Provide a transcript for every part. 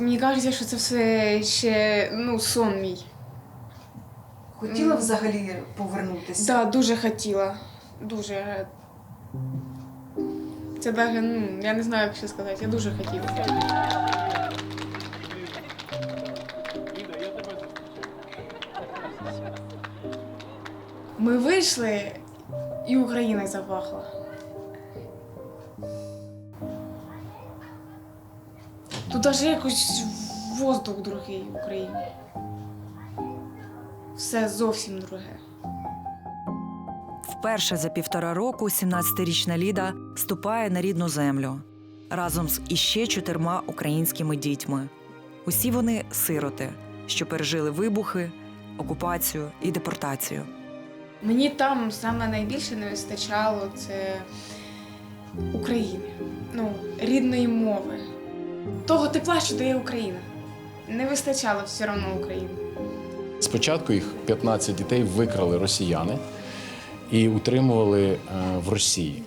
Мені кажеться, що це все ще ну, сон мій. Хотіла Мгм. взагалі повернутися? Так, да, дуже хотіла. Дуже. Це даже, ну, я не знаю, як ще сказати. Я дуже хотіла. Ми вийшли, і Україна запахла. Тут навіть якось воздух другий в Україні. Все зовсім друге. Вперше за півтора року 17-річна Ліда ступає на рідну землю разом з іще чотирма українськими дітьми. Усі вони сироти, що пережили вибухи, окупацію і депортацію. Мені там саме найбільше не вистачало це України, ну, рідної мови. Того тепла, що дає Україна. Не вистачало все одно України. Спочатку їх 15 дітей викрали росіяни і утримували е, в Росії.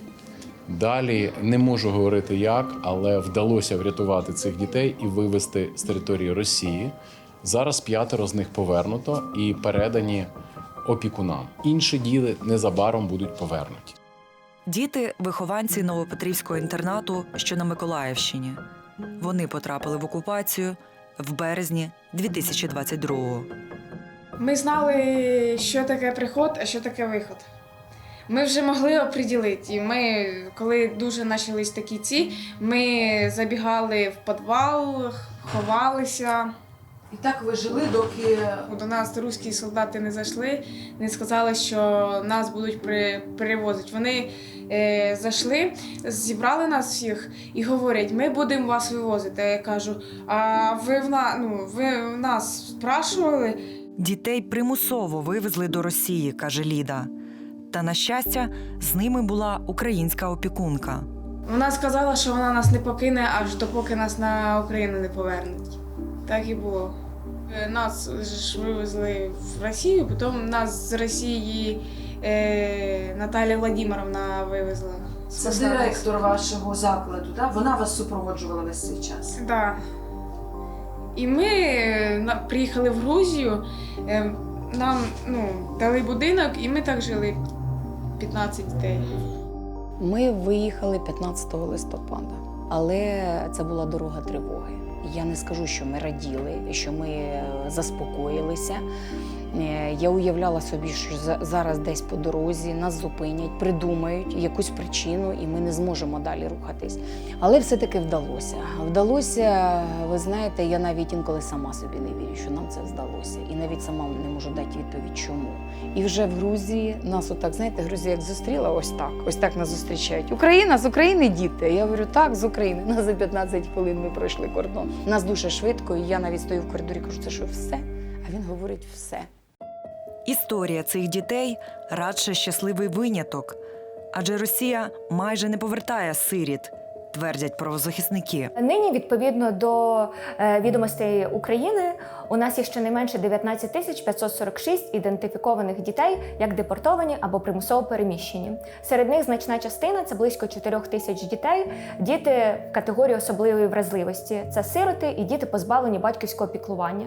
Далі не можу говорити як, але вдалося врятувати цих дітей і вивезти з території Росії. Зараз п'ятеро з них повернуто і передані опікунам. Інші діти незабаром будуть повернуті. Діти вихованці Новопетрівського інтернату, що на Миколаївщині. Вони потрапили в окупацію в березні 2022-го. Ми знали, що таке приход, а що таке виход. Ми вже могли оприділити. І ми, коли дуже почались такі ці, ми забігали в підвал, ховалися. І так ви жили, доки До нас русські солдати не зайшли, не сказали, що нас будуть при, перевозити. Вони е, зайшли, зібрали нас всіх і говорять, ми будемо вас вивозити. А я кажу, а ви в на, ну, ви в нас спрашували? Дітей примусово вивезли до Росії, каже Ліда. Та на щастя, з ними була українська опікунка. Вона сказала, що вона нас не покине, аж допоки нас на Україну не повернуть. Так і було. Е, Нас ж вивезли в Росію, потім нас з Росії е, Наталя Владимировна вивезла. це директор вашого закладу, да? вона вас супроводжувала весь цей час. Да. І ми е, на- приїхали в Грузію, е, нам ну, дали будинок, і ми так жили 15 дітей. Ми виїхали 15 листопада, але це була дорога тривоги. Я не скажу, що ми раділи, що ми е, заспокоїлися. Е, Я уявляла собі, що за- зараз десь по дорозі нас зупинять, придумають якусь причину, і ми не зможемо далі рухатись. Але все-таки вдалося. Вдалося, ви знаєте, я навіть інколи сама собі не вірю, що нам це вдалося. І навіть сама не можу дати відповідь, чому. І вже в Грузії нас отак, знаєте, Грузія як зустріла, ось так, ось так нас зустрічають. Україна з України діти. Я говорю, так, з України. Нас за 15 хвилин ми пройшли кордон. Нас дуже швидко, і я навіть стою в коридорі, кажу, це що все? А він говорить все. Історія цих дітей радше щасливий виняток, адже Росія майже не повертає сиріт, твердять правозахисники. Нині, відповідно до е, відомостей України, у нас є щонайменше 19 тисяч 546 ідентифікованих дітей як депортовані або примусово переміщені. Серед них значна частина це близько 4 тисяч дітей, діти в категорії особливої вразливості. Це сироти і діти позбавлені батьківського піклування.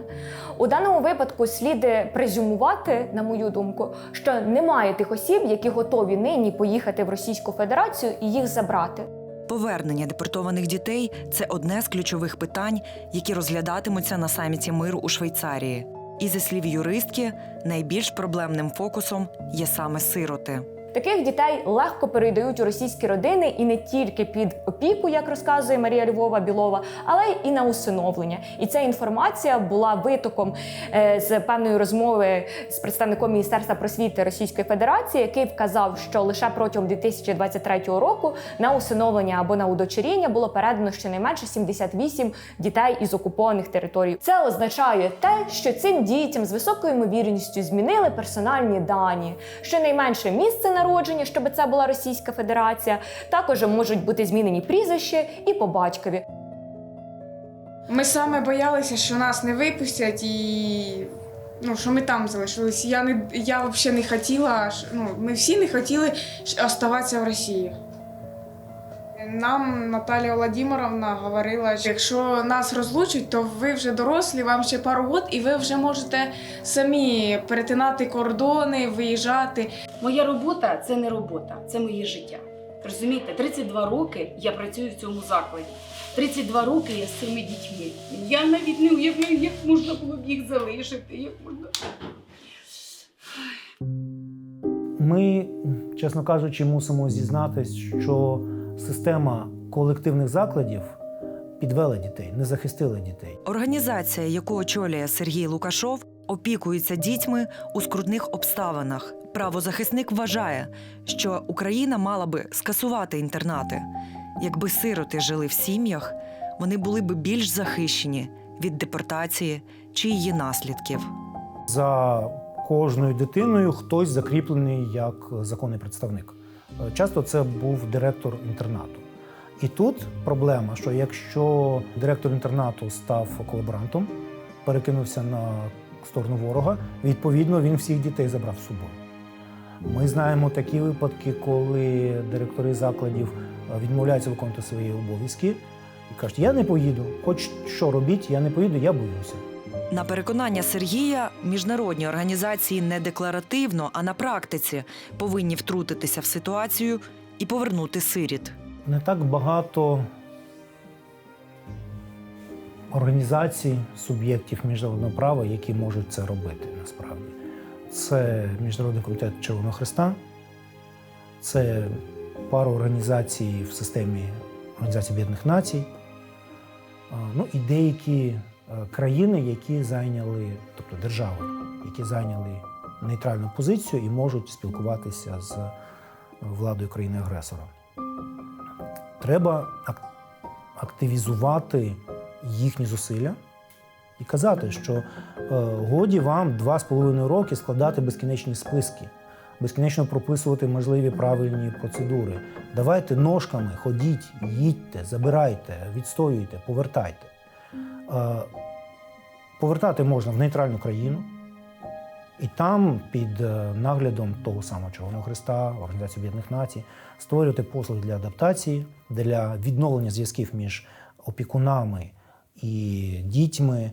У даному випадку слід презюмувати, на мою думку, що немає тих осіб, які готові нині поїхати в Російську Федерацію і їх забрати. Повернення депортованих дітей це одне з ключових питань, які розглядатимуться на саміті миру у Швейцарії. І зі слів юристки, найбільш проблемним фокусом є саме сироти. Таких дітей легко передають у російські родини і не тільки під опіку, як розказує Марія Львова Білова, але й на усиновлення. І ця інформація була витоком е, з певної розмови з представником Міністерства просвіти Російської Федерації, який вказав, що лише протягом 2023 року на усиновлення або на удочеріння було передано щонайменше 78 дітей із окупованих територій. Це означає те, що цим дітям з високою ймовірністю змінили персональні дані, щонайменше місце народження, щоб це була Російська Федерація. Також можуть бути змінені прізвище і по батькові. Ми саме боялися, що нас не випустять і ну, що ми там залишилися. Я не я взагалі не хотіла, ну, ми всі не хотіли оставатися в Росії. Нам Наталія Владимировна говорила, що якщо нас розлучать, то ви вже дорослі, вам ще пару років, і ви вже можете самі перетинати кордони, виїжджати. Моя робота це не робота, це моє життя. Розумієте, 32 роки я працюю в цьому закладі. 32 роки я з цими дітьми. Я навіть не уявляю, як можна було б їх залишити. Як можна... Ми, чесно кажучи, мусимо зізнатись, що система колективних закладів підвела дітей, не захистила дітей. Організація, яку очолює Сергій Лукашов, опікується дітьми у скрутних обставинах. Правозахисник вважає, що Україна мала би скасувати інтернати. Якби сироти жили в сім'ях, вони були б більш захищені від депортації чи її наслідків. За кожною дитиною хтось закріплений як законний представник. Е, Часто це був директор інтернату. І тут проблема, що якщо директор інтернату став колаборантом, перекинувся на сторону ворога, відповідно він всіх дітей забрав з собою. Ми знаємо такі випадки, коли директори закладів е, відмовляються виконувати свої обов'язки і кажуть, я не поїду, хоч що робіть, я не поїду, я боюся. На переконання Сергія, міжнародні організації не декларативно, а на практиці повинні втрутитися в ситуацію і повернути сиріт. Не так багато організацій, суб'єктів міжнародного права, які можуть це робити насправді. Це Міжнародний комітет Червоного Христа, це пара організацій в системі Організації Об'єднаних Націй, ну і деякі країни, які зайняли, тобто держави, які зайняли нейтральну позицію і можуть спілкуватися з е, владою країни-агресора. Треба активізувати їхні зусилля і казати, що е, годі вам два з половиною роки складати безкінечні списки, безкінечно прописувати можливі правильні процедури. Давайте ножками ходіть, їдьте, забирайте, відстоюйте, повертайте. Е, повертати можна в нейтральну країну. І там, під е, наглядом того самого Червоного Христа, Організації Об'єднаних Націй, створювати послуги для адаптації, для відновлення зв'язків між опікунами і дітьми,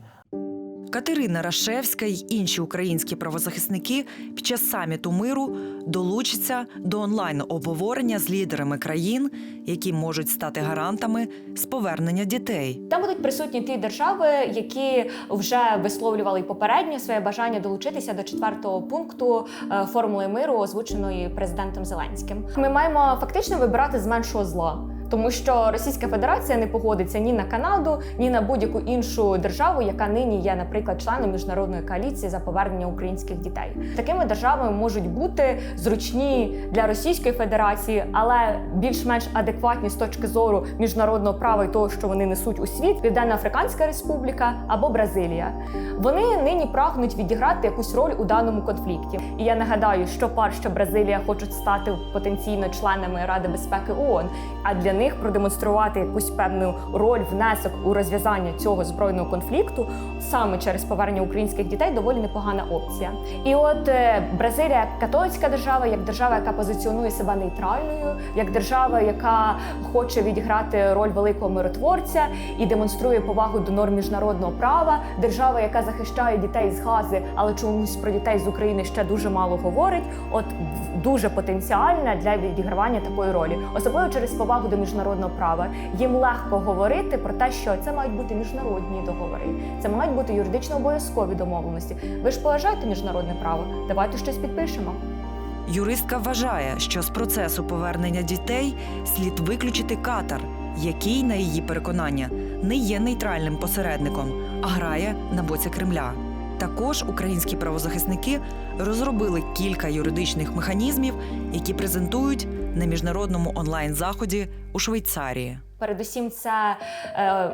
Катерина Рашевська й інші українські правозахисники під час саміту миру долучаться до онлайн обговорення з лідерами країн, які можуть стати гарантами з повернення дітей. Там будуть присутні ті держави, які вже висловлювали попередньо своє бажання долучитися до четвертого пункту е, формули миру, озвученої президентом Зеленським. Ми маємо фактично вибирати з меншого зла. Тому що Російська Федерація не погодиться ні на Канаду, ні на будь-яку іншу державу, яка нині є, наприклад, членом міжнародної коаліції за повернення українських дітей. Такими державами можуть бути зручні для Російської Федерації, але більш-менш адекватні з точки зору міжнародного права і того, що вони несуть у світ, Південно-Африканська Республіка або Бразилія. Вони нині прагнуть відіграти якусь роль у даному конфлікті. І я нагадаю, що пар, що Бразилія хочуть стати потенційно членами Ради безпеки ООН, а для них продемонструвати якусь певну роль, внесок у розв'язання цього збройного конфлікту саме через повернення українських дітей доволі непогана опція. І от е, Бразилія як католицька держава, як держава, яка позиціонує себе нейтральною, як держава, яка хоче відіграти роль великого миротворця і демонструє повагу до норм міжнародного права, держава, яка захищає дітей з Гази, але чомусь про дітей з України ще дуже мало говорить. От дуже потенціальна для відігравання такої ролі, особливо через повагу до міжнародного права. Їм легко говорити про те, що це мають бути міжнародні договори, це мають бути юридично обов'язкові домовленості. Ви ж поважаєте міжнародне право? Давайте щось підпишемо. Юристка вважає, що з процесу повернення дітей слід виключити Катар, який, на її переконання, не є нейтральним посередником, а грає на боці Кремля. Також українські правозахисники розробили кілька юридичних механізмів, які презентують на міжнародному онлайн-заході у Швейцарії. Передусім, це е,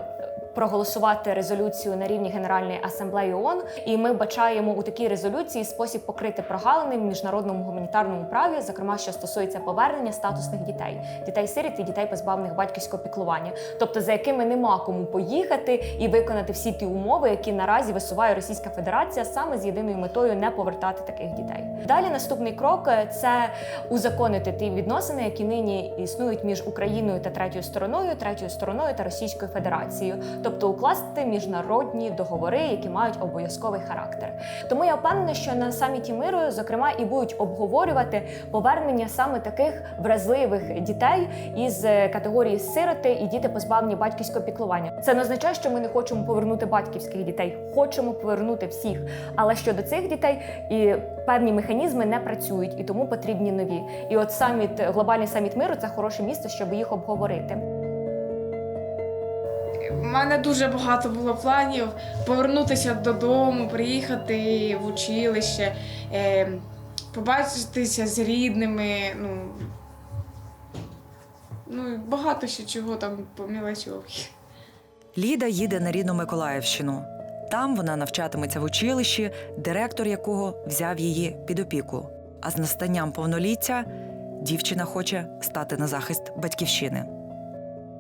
проголосувати резолюцію на рівні Генеральної асамблеї ООН. І ми бачаємо у такій резолюції спосіб покрити прогалини в міжнародному гуманітарному праві, зокрема, що стосується повернення статусних дітей, дітей сиріт і дітей позбавлених батьківського піклування, тобто за якими нема кому поїхати і виконати всі ті умови, які наразі висуває Російська Федерація саме з єдиною метою не повертати таких дітей. Далі наступний крок е, це узаконити ті відносини, які нині існують між Україною та третьою стороною, третьою стороною та Російською Федерацією, тобто укласти міжнародні договори, які мають обов'язковий характер. Тому я впевнена, що на саміті миру, зокрема, і будуть обговорювати повернення саме таких вразливих дітей із е, категорії сироти і діти позбавлені батьківського піклування. Це не означає, що ми не хочемо повернути батьківських дітей, хочемо повернути всіх. Але щодо цих дітей і певні механізми не працюють, і тому потрібні нові. І от саміт, глобальний саміт миру це хороше місце, щоб їх обговорити. У мене дуже багато було планів повернутися додому, приїхати в училище, е, побачитися з рідними. Ну, ну багато ще чого там по мілочовки. Ліда їде на рідну Миколаївщину. Там вона навчатиметься в училищі, директор якого взяв її під опіку. А з настанням повноліття дівчина хоче стати на захист батьківщини.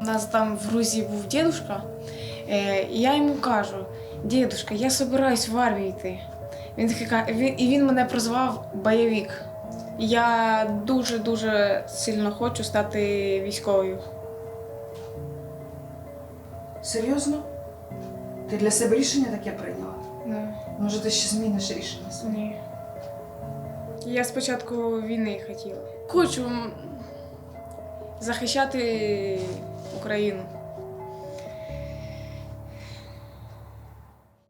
У нас там в Грузії був дідушка, і я йому кажу: дідушка, я собираюсь в армію йти. Він він, і він мене прозвав бойовик. Я дуже-дуже сильно хочу стати військовою. Серйозно? Ти для себе рішення таке прийняла? Ну, Може, ти ще зміниш рішення ні. Я спочатку війни хотіла. Хочу захищати Україну.